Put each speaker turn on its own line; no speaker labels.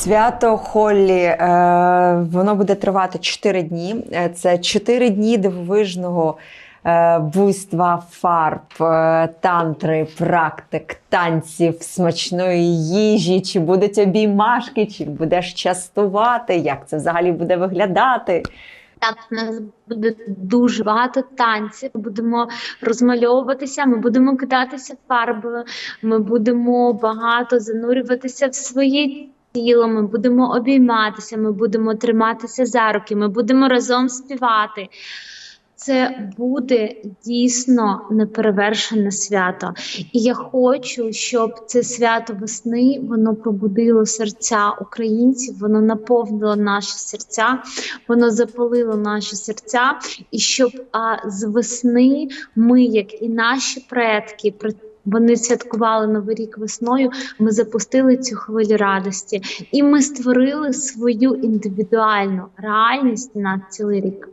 Свято Холлі е, воно буде тривати 4 дні. Е, Це 4 дні дивовижного е, буйства фарб, тантри, практик, танців, смачної їжі. Чи будуть обіймашки, чи будеш частувати? Як це взагалі буде виглядати?
Так, у нас буде дуже багато танців. Будемо розмальовуватися, ми будемо кидатися фарбою, ми будемо багато занурюватися в своє тіло, ми будемо обійматися, ми будемо триматися за руки, ми будемо разом співати. Це буде дійсно неперевершене свято. І я хочу, щоб це свято весни воно пробудило серця українців, воно наповнило наші серця, воно запалило наші серця, і щоб а, з весни ми, як і наші предки, вони святкували Новий рік весною. Ми запустили цю хвилю радості, і ми створили свою індивідуальну реальність на цілий рік.